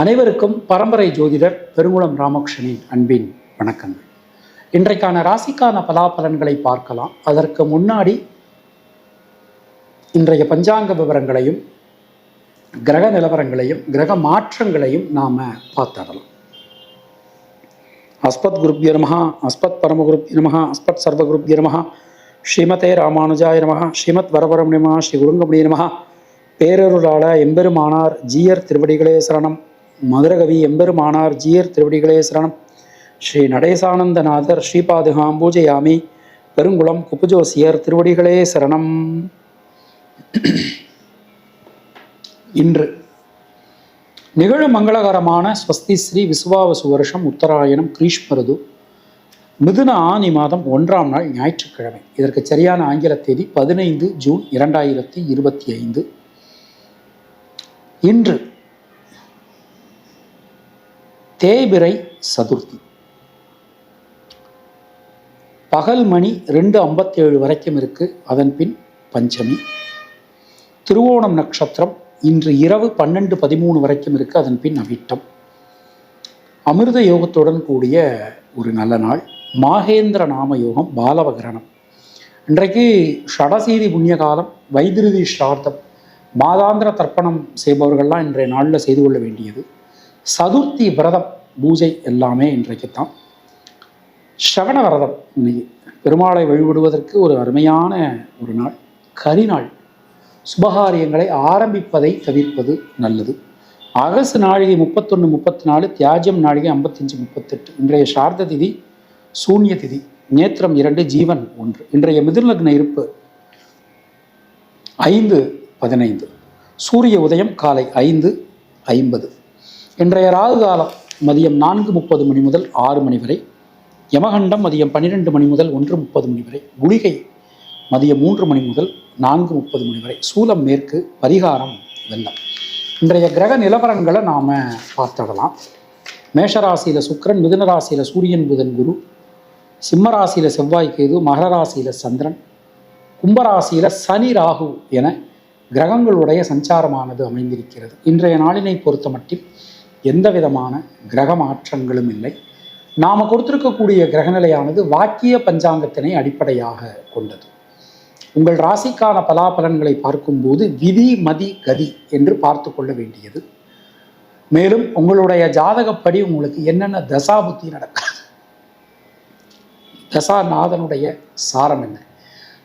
அனைவருக்கும் பரம்பரை ஜோதிடர் பெருங்குளம் ராமகிருஷ்ணனின் அன்பின் வணக்கங்கள். இன்றைக்கான ராசிக்கான பலாபலன்களை பார்க்கலாம். அதற்கு முன்னாடி இன்றைய பஞ்சாங்க விவரங்களையும் கிரக நிலவரங்களையும் கிரக மாற்றங்களையும் நாம் பார்த்துடலாம். அஸ்பத் குருப்ய நமஹ அஸ்பத் பரமகுருப்ய நமஹ அஸ்பத் சர்வகுருப்ய நமஹ ஸ்ரீமதே ராமானுஜாய நமஹ ஸ்ரீமத் வரவரம் நமஹ ஸ்ரீ குருங்கமணி பேரருளாள எம்பெருமானார் ஜீயர் திருவடிகளே சரணம். மதுரகவி எம்பெருமானார் ஜீயர் திருவடிகளே சரணம் ஸ்ரீ நடேசானந்தநாதர் ஸ்ரீபாதுகாம் பூஜையாமி பெருங்குளம் குப்புஜோசியர் திருவடிகளே சரணம் இன்று நிகழும் மங்களகரமான ஸ்வஸ்தி ஸ்ரீ விசுவாவசு வருஷம் உத்தராயணம் கிரீஷ்மருது மிதுன ஆனி மாதம் ஒன்றாம் நாள் ஞாயிற்றுக்கிழமை. இதற்கு சரியான ஆங்கில தேதி பதினைந்து ஜூன் இரண்டாயிரத்தி இருபத்தி ஐந்து. இன்று தேய்பிரை சதுர்த்தி. பகல் மணி ரெண்டு ஐம்பத்தேழு வரைக்கும் இருக்கு. அதன் பின் பஞ்சமி. திருவோணம் நட்சத்திரம் இன்று இரவு பன்னெண்டு பதிமூணு வரைக்கும் இருக்கு. அதன் பின் அவிட்டம். அமிர்த யோகத்துடன் கூடிய ஒரு நல்ல நாள். மாகேந்திர நாம யோகம் பாலவகரணம். இன்றைக்கு ஷடசீதி புண்ணிய காலம் வைத்திருதி ஸ்ரார்த்தம் மாதாந்திர தர்ப்பணம் செய்பவர்கள்லாம் இன்றைய நாளில் செய்து கொள்ள வேண்டியது. சதுர்த்தி விரதம் பூஜை எல்லாமே இன்றைக்கு தான் ஸ்ரவண விரதம் இன்னைக்கு. பெருமாளை வழிபடுவதற்கு ஒரு அருமையான ஒரு நாள் கரிநாள் சுபகாரியங்களை ஆரம்பிப்பதை தவிர்ப்பது நல்லது. அகசு நாழிகை முப்பத்தொன்று முப்பத்தி நாலு தியாஜம் நாழிகை ஐம்பத்தஞ்சு முப்பத்தெட்டு இன்றைய சார்த திதி சூன்ய திதி நேத்திரம் இரண்டு ஜீவன் ஒன்று. இன்றைய மிதிர்லக்ன இருப்பு ஐந்து பதினைந்து. சூரிய உதயம் காலை ஐந்து ஐம்பது. இன்றைய ராகு காலம் மதியம் நான்கு முப்பது மணி முதல் ஆறு மணி வரை யமகண்டம் மதியம் பன்னிரெண்டு மணி முதல் ஒன்று முப்பது மணி வரை குளிகை மதியம் மூன்று மணி முதல் நான்கு முப்பது மணி வரை சூலம் மேற்கு பரிகாரம் வெள்ளம். இன்றைய கிரக நிலவரங்களை நாம் பார்த்துடலாம். மேஷராசியில் சுக்கிரன் மிதுன ராசியில் சூரியன் புதன் குரு சிம்ம ராசியில் செவ்வாய் கேது மகர ராசியில் சந்திரன் கும்பராசியில் சனி ராகு என கிரகங்களுடைய சஞ்சாரமானது அமைந்திருக்கிறது. இன்றைய நாளினை பொறுத்த மட்டில் எந்த விதமான கிரக மாற்றங்களும் இல்லை. நாம் கொடுத்திருக்கக்கூடிய கிரகநிலையானது வாக்கிய பஞ்சாங்கத்தினை அடிப்படையாக கொண்டது. உங்கள் ராசிக்கான பலாபலன்களை பார்க்கும்போது விதி மதி கதி என்று பார்த்து கொள்ள வேண்டியது. மேலும் உங்களுடைய ஜாதகப்படி உங்களுக்கு என்னென்ன தசா புத்தி நடக்காது? தசாநாதனுடைய சாரம் என்ன?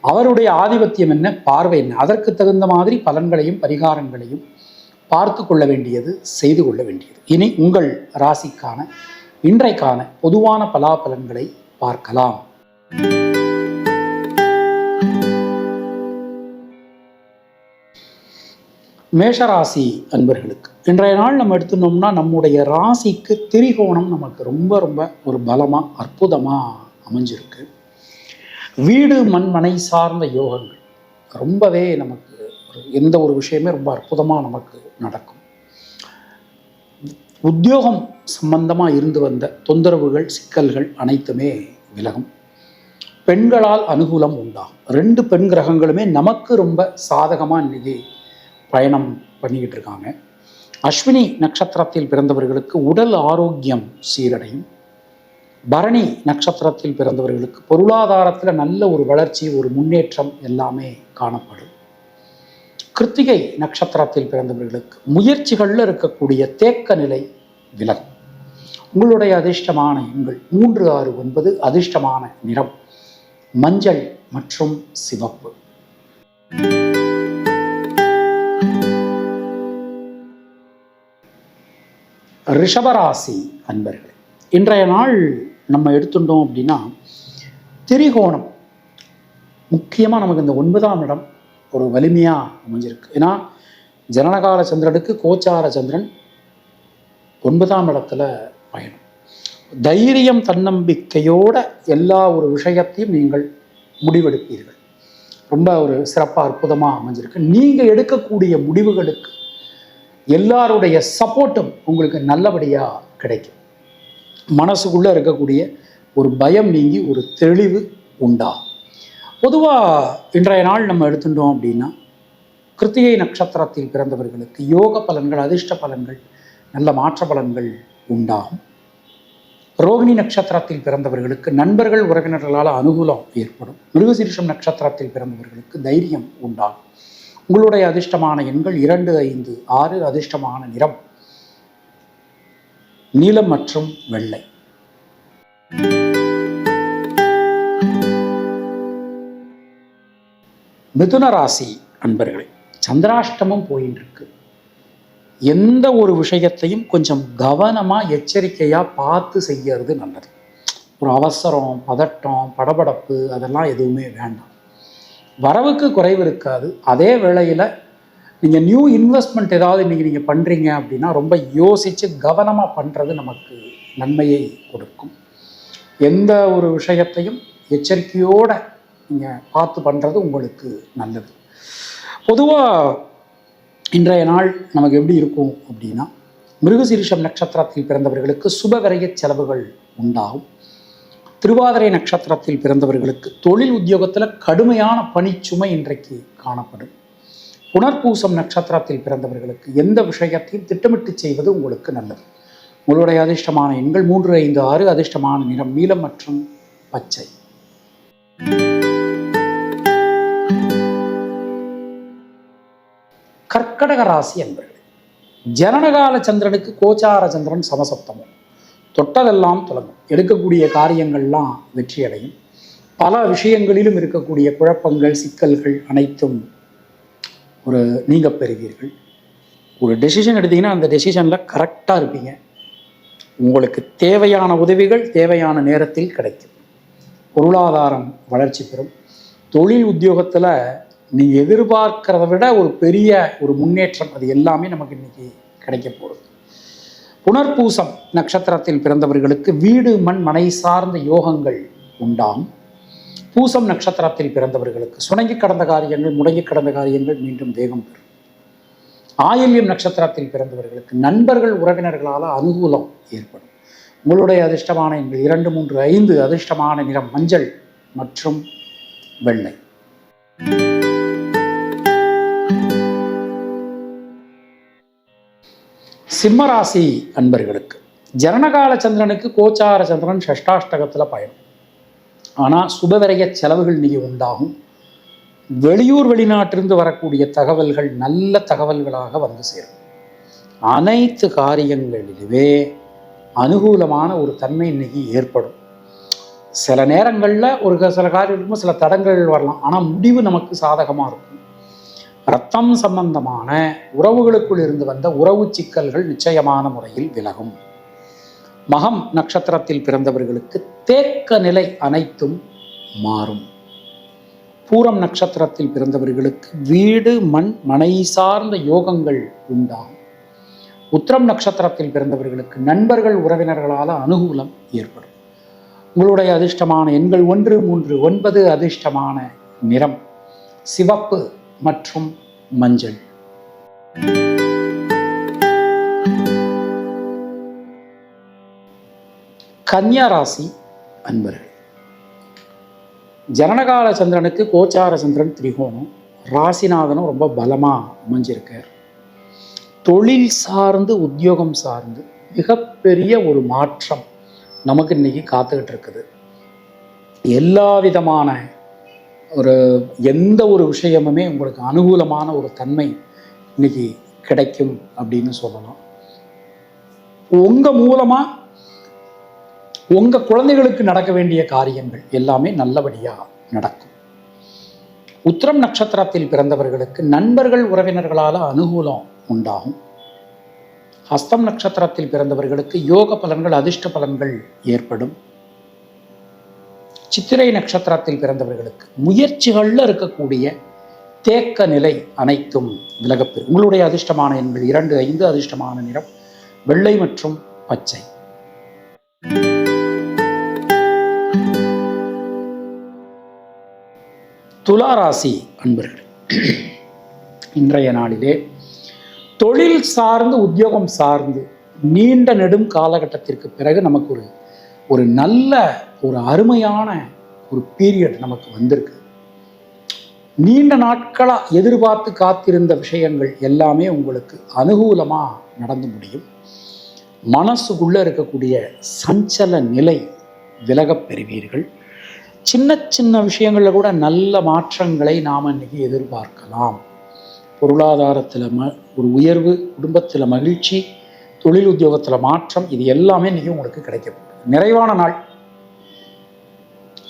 அவருடைய ஆதிபத்தியம் என்ன? பார்வை என்ன? அதற்கு தகுந்த மாதிரி பலன்களையும் பரிகாரங்களையும் பார்த்து கொள்ள வேண்டியது செய்து கொள்ள வேண்டியது. இனி உங்கள் ராசிக்கான இன்றைக்கான பொதுவான பலாபலன்களை பார்க்கலாம். மேஷராசி அன்பர்களுக்கு இன்றைய நாள் நம்ம எடுத்துனோம்னா நம்முடைய ராசிக்கு திரிகோணம் நமக்கு ரொம்ப ரொம்ப ஒரு பலமாக அற்புதமாக அமைஞ்சிருக்கு. வீடு மண்மனை சார்ந்த யோகங்கள் ரொம்பவே நமக்கு எந்த ஒரு விஷயமே ரொம்ப அற்புதமாக நமக்கு நடக்கும். உத்தியோகம் சம்பந்தமாக இருந்து வந்த தொந்தரவுகள் சிக்கல்கள் அனைத்துமே விலகும். பெண்களால் அனுகூலம் உண்டாகும். ரெண்டு பெண் கிரகங்களுமே நமக்கு ரொம்ப சாதகமாக இன்னைக்கு பயணம் பண்ணிக்கிட்டு இருக்காங்க. அஸ்வினி நட்சத்திரத்தில் பிறந்தவர்களுக்கு உடல் ஆரோக்கியம் சீரடையும். பரணி நட்சத்திரத்தில் பிறந்தவர்களுக்கு பொருளாதாரத்தில் நல்ல ஒரு வளர்ச்சி ஒரு முன்னேற்றம் எல்லாமே காணப்படும். கிருத்திகை நட்சத்திரத்தில் பிறந்தவர்களுக்கு முயற்சிகளில் இருக்கக்கூடிய தேக்க நிலை விலகும். உங்களுடைய அதிர்ஷ்டமான எண்கள் மூன்று ஆறு ஒன்பது அதிர்ஷ்டமான நிறம் மஞ்சள் மற்றும் சிவப்பு. ரிஷபராசி அன்பர்கள் இன்றைய நாள் நம்ம எடுத்துட்டோம் அப்படின்னா திரிகோணம். முக்கியமாக நமக்கு இந்த ஒன்பதாம் இடம் ஒரு வலிமையாக அமைஞ்சிருக்கு. ஏன்னா ஜனனகால சந்திரனுக்கு கோச்சார சந்திரன் ஒன்பதாம் இடத்துல பயணம். தைரியம் தன்னம்பிக்கையோட எல்லா ஒரு விஷயத்தையும் நீங்கள் முடிவெடுப்பீர்கள். ரொம்ப ஒரு சிறப்பாக அற்புதமாக அமைஞ்சிருக்கு. நீங்கள் எடுக்கக்கூடிய முடிவுகளுக்கு எல்லாருடைய சப்போர்ட்டும் உங்களுக்கு நல்லபடியாக கிடைக்கும். மனசுக்குள்ளே இருக்கக்கூடிய ஒரு பயம் நீங்கி ஒரு தெளிவு உண்டாகும். பொதுவாக இன்றைய நாள் நம்ம எடுத்துட்டோம் அப்படின்னா கிருத்திகை நட்சத்திரத்தில் பிறந்தவர்களுக்கு யோக பலன்கள் அதிர்ஷ்ட பலன்கள் நல்ல மாற்ற பலன்கள் உண்டாகும். ரோகிணி நட்சத்திரத்தில் பிறந்தவர்களுக்கு நண்பர்கள் உறவினர்களால் அனுகூலம் ஏற்படும். மிருகசீரிஷம் நட்சத்திரத்தில் பிறந்தவர்களுக்கு தைரியம் உண்டாகும். உங்களுடைய அதிர்ஷ்டமான எண்கள் இரண்டு ஐந்து ஆறு அதிர்ஷ்டமான நிறம் நீலம் மற்றும் வெள்ளை. மிதுன ராசி அன்பர்களே சந்திராஷ்டமம் போயின்னு இருக்கு எந்த ஒரு விஷயத்தையும் கொஞ்சம் கவனமாக எச்சரிக்கையாக பார்த்து செய்யறது நல்லது. ஒரு அவசரம் பதட்டம் படபடப்பு அதெல்லாம் எதுவுமே வேண்டாம். வரவுக்கு குறைவு இருக்காது. அதே வேளையில் நீங்கள் நியூ இன்வெஸ்ட்மெண்ட் ஏதாவது இன்றைக்கி நீங்கள் பண்ணுறீங்க அப்படின்னா ரொம்ப யோசித்து கவனமாக பண்ணுறது நமக்கு நன்மையை கொடுக்கும். எந்த ஒரு விஷயத்தையும் எச்சரிக்கையோடு நீங்கள் பார்த்து பண்ணுறது உங்களுக்கு நல்லது. பொதுவாக இன்றைய நாள் நமக்கு எப்படி இருக்கும் அப்படின்னா மிருகசீரிஷம் நட்சத்திரத்தில் பிறந்தவர்களுக்கு சுபவிரய செலவுகள் உண்டாகும். திருவாதிரை நட்சத்திரத்தில் பிறந்தவர்களுக்கு தொழில் உத்தியோகத்தில் கடுமையான பணிச்சுமை இன்றைக்கு காணப்படும். புனர்பூசம் நட்சத்திரத்தில் பிறந்தவர்களுக்கு எந்த விஷயத்தையும் திட்டமிட்டு செய்வது உங்களுக்கு நல்லது. உங்களுடைய அதிர்ஷ்டமான எண்கள் மூன்று ஐந்து ஆறு அதிர்ஷ்டமான நிறம் நீலம் மற்றும் பச்சை. கர்க்கடக ராசி என்பர்கள் ஜனனகால சந்திரனுக்கு கோச்சார சந்திரன் சமசப்தமும். தொட்டதெல்லாம் தொடங்கும் எடுக்கக்கூடிய காரியங்கள்லாம் வெற்றியடையும். பல விஷயங்களிலும் இருக்கக்கூடிய குழப்பங்கள் சிக்கல்கள் அனைத்தும் ஒரு நீங்க பெறுவீர்கள். ஒரு டெசிஷன் எடுத்தீங்கன்னா அந்த டெசிஷனில் கரெக்டாக இருப்பீங்க. உங்களுக்கு தேவையான உதவிகள் தேவையான நேரத்தில் கிடைக்கும். பொருளாதாரம் வளர்ச்சி பெறும். தொழில் உத்தியோகத்தில் நீங்கள் எதிர்பார்க்கிறத விட ஒரு பெரிய ஒரு முன்னேற்றம் அது எல்லாமே நமக்கு இன்னைக்கு கிடைக்க போகுது. புனர்பூசம் நட்சத்திரத்தில் பிறந்தவர்களுக்கு வீடு மண் மனை சார்ந்த யோகங்கள் உண்டாம். பூசம் நட்சத்திரத்தில் பிறந்தவர்களுக்கு சுணங்கி கடந்த காரியங்கள் முடங்கி கடந்த காரியங்கள் மீண்டும் வேகம் பெறும். ஆயில்யம் நட்சத்திரத்தில் பிறந்தவர்களுக்கு நண்பர்கள் உறவினர்களால் அனுகூலம் ஏற்படும். உங்களுடைய அதிர்ஷ்டமான எண்கள் இரண்டு மூன்று ஐந்து அதிர்ஷ்டமான நிறம் மஞ்சள் மற்றும் வெள்ளை. சிம்மராசி அன்பர்களுக்கு ஜனனகால சந்திரனுக்கு கோச்சார சந்திரன் ஷஷ்டாஷ்டகத்தில் பயணம். ஆனால் சுபவிரய செலவுகள் இன்னைக்கு உண்டாகும். வெளியூர் வெளிநாட்டிலிருந்து வரக்கூடிய தகவல்கள் நல்ல தகவல்களாக வந்து சேரும். அனைத்து காரியங்களிலுமே அனுகூலமான ஒரு தன்மை இன்னைக்கு ஏற்படும். சில நேரங்களில் ஒரு சில காரியம் சில தடங்கள் வரலாம். ஆனால் முடிவு நமக்கு சாதகமாக இருக்கும். ரத்தம் சம்பந்தமான உறவுகளுக்குள் இருந்து வந்த உறவு சிக்கல்கள் நிச்சயமான முறையில் விலகும். மகம் நட்சத்திரத்தில் பிறந்தவர்களுக்கு தேக்க நிலை அனைத்தும் மாறும். பூரம் நட்சத்திரத்தில் பிறந்தவர்களுக்கு வீடு மண் மனை சார்ந்த யோகங்கள் உண்டாகும். உத்திரம் நட்சத்திரத்தில் பிறந்தவர்களுக்கு நண்பர்கள் உறவினர்களால் அனுகூலம் ஏற்படும். உங்களுடைய அதிர்ஷ்டமான எண்கள் ஒன்று மூன்று ஒன்பது அதிர்ஷ்டமான நிறம். சிவப்பு மற்றும் மஞ்சள். கன்னியா ராசி அன்பர்கள். ஜனனகால சந்திரனுக்கு கோச்சார சந்திரன் திரிகோணம். ராசிநாதனும் ரொம்ப பலமாக அமைஞ்சிருக்கார். தொழில் சார்ந்து உத்தியோகம் சார்ந்து மிகப்பெரிய ஒரு மாற்றம் நமக்கு இன்னைக்கு காத்துக்கிட்டு இருக்குது. எல்லா விதமான ஒரு எந்த ஒரு விஷயமுமே உங்களுக்கு அனுகூலமான ஒரு தன்மை இன்னைக்கு கிடைக்கும் அப்படின்னு சொல்லலாம் உங்கள் மூலமாக உங்கள் குழந்தைகளுக்கு நடக்க வேண்டிய காரியங்கள் எல்லாமே நல்லபடியாக நடக்கும். உத்திரம் நட்சத்திரத்தில் பிறந்தவர்களுக்கு நண்பர்கள் உறவினர்களால் அனுகூலம் உண்டாகும். ஹஸ்தம் நட்சத்திரத்தில் பிறந்தவர்களுக்கு யோக பலன்கள் அதிர்ஷ்ட பலன்கள் ஏற்படும். சித்திரை நட்சத்திரத்தில் பிறந்தவர்களுக்கு முயற்சிகளில் இருக்கக்கூடிய தேக்க நிலை அனைத்தும் விலகப்பெறும். உங்களுடைய அதிர்ஷ்டமான எண்கள் இரண்டு ஐந்து அதிர்ஷ்டமான நிறம் வெள்ளை மற்றும் பச்சை. துளாராசி அன்பர்கள் இன்றைய நாளிலே தொழில் சார்ந்து உத்தியோகம் சார்ந்து நீண்ட நெடும் காலகட்டத்திற்கு பிறகு நமக்கு ஒரு ஒரு நல்ல ஒரு அருமையான ஒரு பீரியட் நமக்கு வந்திருக்கு. நீண்ட நாட்களாக எதிர்பார்த்து காத்திருந்த விஷயங்கள் எல்லாமே உங்களுக்கு அனுகூலமாக நடந்து முடியும். மனசுக்குள்ளே இருக்கக்கூடிய சஞ்சல நிலை விலகப் பெறுவீர்கள். சின்ன சின்ன விஷயங்களில் கூட நல்ல மாற்றங்களை நாம் இன்றைக்கி எதிர்பார்க்கலாம். பொருளாதாரத்தில் ம ஒரு உயர்வு குடும்பத்தில் மகிழ்ச்சி தொழில் உத்தியோகத்தில் மாற்றம் இது எல்லாமே இன்றைக்கி உங்களுக்கு கிடைக்கும் நிறைவான நாள்.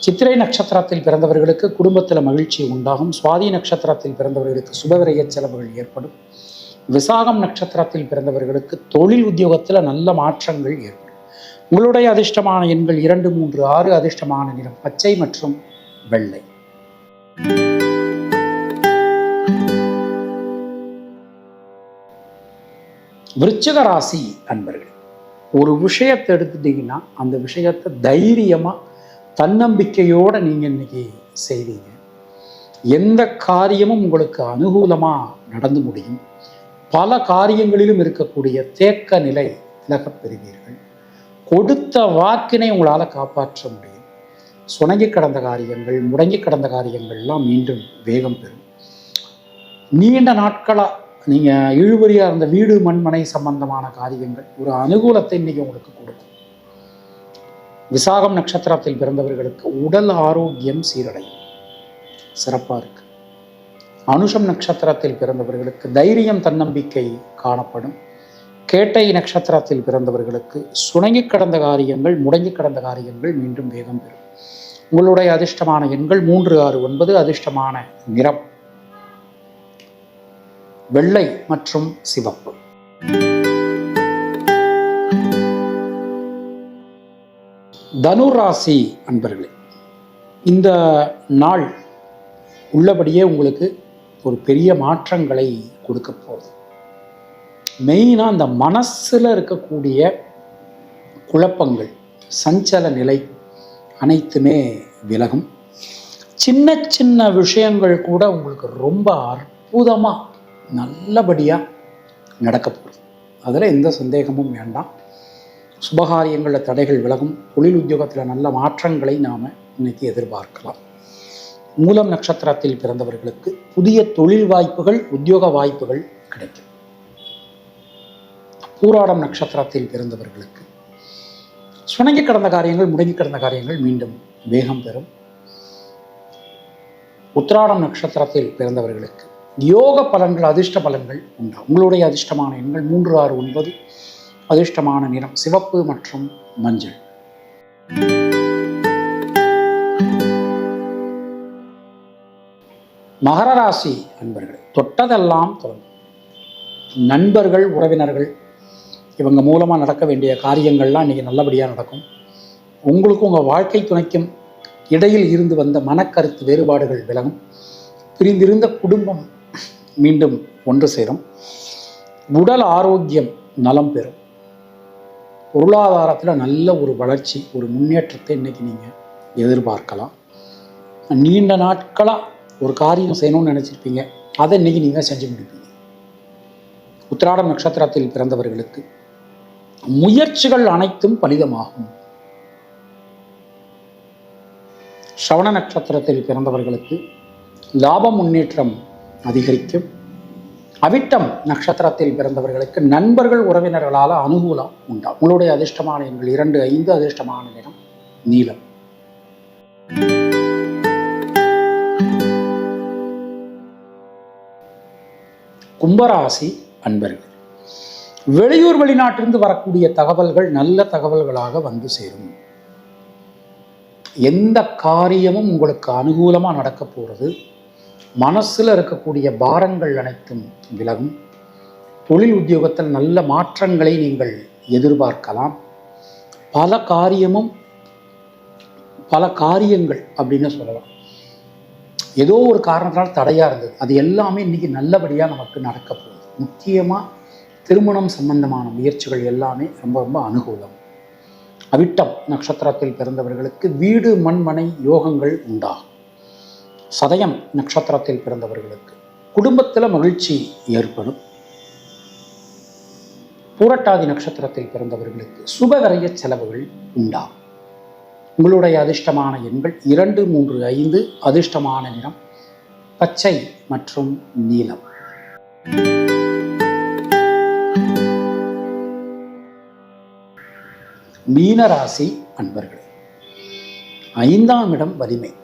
சித்திரை நட்சத்திரத்தில் பிறந்தவர்களுக்கு குடும்பத்தில் மகிழ்ச்சி உண்டாகும். சுவாதி நட்சத்திரத்தில் பிறந்தவர்களுக்கு சுபவிரைய செலவுகள் ஏற்படும். விசாகம் நட்சத்திரத்தில் பிறந்தவர்களுக்கு தொழில் உத்தியோகத்தில் நல்ல மாற்றங்கள் ஏற்படும். உங்களுடைய அதிர்ஷ்டமான எண்கள் இரண்டு மூன்று ஆறு அதிர்ஷ்டமான நிறம் பச்சை மற்றும் வெள்ளை. விருச்சிக ராசி அன்பர்கள் ஒரு விஷயத்தை எடுத்துட்டீங்கன்னா அந்த விஷயத்தை தைரியமாக தன்னம்பிக்கையோடு நீங்கள் இன்னைக்கு செய்வீங்க. எந்த காரியமும் உங்களுக்கு அனுகூலமாக நடந்து முடியும். பல காரியங்களிலும் இருக்கக்கூடிய தேக்க நிலை விலகப் பெறுவீர்கள். கொடுத்த வாக்கினை உங்களால் காப்பாற்ற முடியும். சுணங்கி கடந்த காரியங்கள் முடங்கி கடந்த காரியங்கள்லாம் மீண்டும் வேகம் பெறும். நீண்ட நாட்களாக நீங்கள் இழுபறியாக இருந்த வீடு மண்மனை சம்பந்தமான காரியங்கள் ஒரு அனுகூலத்தை இன்றைக்கி உங்களுக்கு கொடுக்கும். விசாகம் நட்சத்திரத்தில் பிறந்தவர்களுக்கு உடல் ஆரோக்கியம் சீரடையும். சிறப்பாக இருக்கு. அனுஷம் நட்சத்திரத்தில் பிறந்தவர்களுக்கு தைரியம் தன்னம்பிக்கை காணப்படும். கேட்டை நட்சத்திரத்தில் பிறந்தவர்களுக்கு சுணங்கி கடந்த காரியங்கள் முடங்கி கடந்த காரியங்கள் மீண்டும் வேகம் பெறும். உங்களுடைய அதிர்ஷ்டமான எண்கள் மூன்று ஆறு ஒன்பது அதிர்ஷ்டமான நிறம். வெள்ளை மற்றும் சிவப்பு. தனுராசி அன்பர்களே இந்த நாள் உள்ளபடியே உங்களுக்கு ஒரு பெரிய மாற்றங்களை கொடுக்க போகுது. மெயினாக அந்த மனசில் இருக்கக்கூடிய குழப்பங்கள் சஞ்சல நிலை அனைத்துமே விலகும். சின்ன சின்ன விஷயங்கள் கூட உங்களுக்கு ரொம்ப அற்புதமாக நல்லபடியாக நடக்க போகுது. அதில் எந்த சந்தேகமும் வேண்டாம். சுபகாரியங்களில் தடைகள் விலகும். தொழில் உத்தியோகத்தில் நல்ல மாற்றங்களை நாம் இன்னைக்கு எதிர்பார்க்கலாம். மூலம் நட்சத்திரத்தில் பிறந்தவர்களுக்கு புதிய தொழில் வாய்ப்புகள் உத்தியோக வாய்ப்புகள் கிடைக்கும். பூராடம் நட்சத்திரத்தில் பிறந்தவர்களுக்கு சுணங்கி கடந்த காரியங்கள் முடங்கி கடந்த காரியங்கள் மீண்டும் வேகம் பெறும் உத்திராடம் நட்சத்திரத்தில் பிறந்தவர்களுக்கு யோக பலன்கள் அதிர்ஷ்ட பலன்கள் உண்டா? உங்களுடைய அதிர்ஷ்டமான எண்கள் மூன்று ஆறு ஒன்பது. அதிர்ஷ்டமான நிறம் சிவப்பு மற்றும் மஞ்சள். மகர ராசி அன்பர்கள் தொட்டதெல்லாம் தொடங்கும் நண்பர்கள் உறவினர்கள் இவங்க மூலமாக நடக்க வேண்டிய காரியங்கள்லாம் இன்றைக்கி நல்லபடியாக நடக்கும். உங்களுக்கும் உங்கள் வாழ்க்கை துணைக்கும் இடையில் இருந்து வந்த மனக்கருத்து வேறுபாடுகள் விலகும். பிரிந்திருந்த குடும்பம் மீண்டும் ஒன்று சேரும். உடல் ஆரோக்கியம் நலம் பெறும். பொருளாதாரத்தில் நல்ல ஒரு வளர்ச்சி ஒரு முன்னேற்றத்தை இன்னைக்கு நீங்கள் எதிர்பார்க்கலாம். நீண்ட நாட்களாக ஒரு காரியம் செய்யணும்னு நினச்சிருப்பீங்க. அதை இன்னைக்கு நீங்கள் செஞ்சு முடிப்பீங்க. உத்திராடம் நட்சத்திரத்தில் பிறந்தவர்களுக்கு முயற்சிகள் அனைத்தும் பலிதமாகும். சவண நட்சத்திரத்தில் பிறந்தவர்களுக்கு லாப முன்னேற்றம் அதிகரிக்கும். அவிட்டம் நட்சத்திரத்தில் பிறந்தவர்களுக்கு நண்பர்கள் உறவினர்களால் அனுகூலம் உண்டா? உங்களுடைய அதிர்ஷ்டமான எண்கள் இரண்டு ஐந்து அதிர்ஷ்டமான நிறம் நீலம். கும்பராசி அன்பர்கள் வெளியூர் வெளிநாட்டிலிருந்து வரக்கூடிய தகவல்கள் நல்ல தகவல்களாக வந்து சேரும். எந்த காரியமும் உங்களுக்கு அனுகூலமாக நடக்க போகிறது மனசில் இருக்கக்கூடிய பாரங்கள் அனைத்தும் விலகும். தொழில் உத்தியோகத்தில் நல்ல மாற்றங்களை நீங்கள் எதிர்பார்க்கலாம். பல காரியமும் பல காரியங்கள் அப்படின்னு சொல்லலாம். ஏதோ ஒரு காரணத்தினால் தடையாக இருந்தது. அது எல்லாமே இன்றைக்கி நல்லபடியாக நமக்கு நடக்க போகுது. முக்கியமாக திருமணம் சம்பந்தமான முயற்சிகள் எல்லாமே ரொம்ப ரொம்ப அனுகூலம். அவிட்டம் நட்சத்திரத்தில் பிறந்தவர்களுக்கு வீடு மண்மனை யோகங்கள் உண்டாகும். சதயம் நட்சத்திரத்தில் பிறந்தவர்களுக்கு குடும்பத்தில் மகிழ்ச்சி ஏற்படும். பூரட்டாதி நட்சத்திரத்தில் பிறந்தவர்களுக்கு சுபகரைய செலவுகள் உண்டாகும். உங்களுடைய அதிர்ஷ்டமான எண்கள் இரண்டு மூன்று ஐந்து அதிர்ஷ்டமான நிறம் பச்சை மற்றும் நீலம். மீனராசி அன்பர்களே ஐந்தாம் இடம் வலிமை.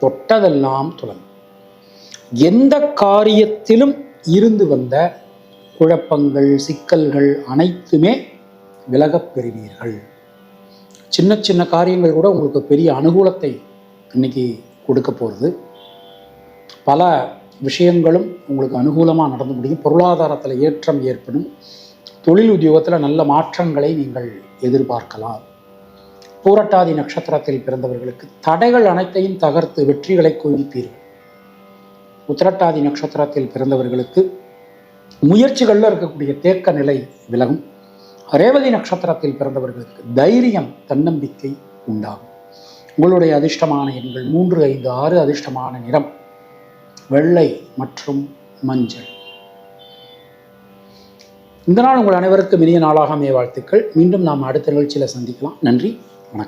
தொட்டதெல்லாம் துலங்கும் எந்த காரியத்திலும் இருந்து வந்த குழப்பங்கள் சிக்கல்கள் அனைத்துமே விலகப் பெறுவீர்கள். சின்ன சின்ன காரியங்கள் கூட உங்களுக்கு பெரிய அனுகூலத்தை இன்னைக்கு கொடுக்க போகிறது பல விஷயங்களும் உங்களுக்கு அனுகூலமாக நடந்து முடியும். பொருளாதாரத்தில் ஏற்றம் ஏற்படும். தொழில் உத்தியோகத்தில் நல்ல மாற்றங்களை நீங்கள் எதிர்பார்க்கலாம். பூரட்டாதி நட்சத்திரத்தில் பிறந்தவர்களுக்கு தடைகள் அனைத்தையும் தகர்த்து வெற்றிகளை குவிப்பீர்கள் உத்திரட்டாதி நட்சத்திரத்தில் பிறந்தவர்களுக்கு முயற்சிகளில் இருக்கக்கூடிய தேக்க நிலை விலகும். ரேவதி நட்சத்திரத்தில் பிறந்தவர்களுக்கு தைரியம் தன்னம்பிக்கை உண்டாகும். உங்களுடைய அதிர்ஷ்டமான எண்கள் மூன்று ஐந்து ஆறு அதிர்ஷ்டமான நிறம் வெள்ளை மற்றும் மஞ்சள். இந்த நாள் உங்கள் அனைவருக்கும் இனிய நாளாக மே வாழ்த்துக்கள். மீண்டும் நாம் அடுத்த நிகழ்ச்சியில் சந்திக்கலாம். நன்றி. نہ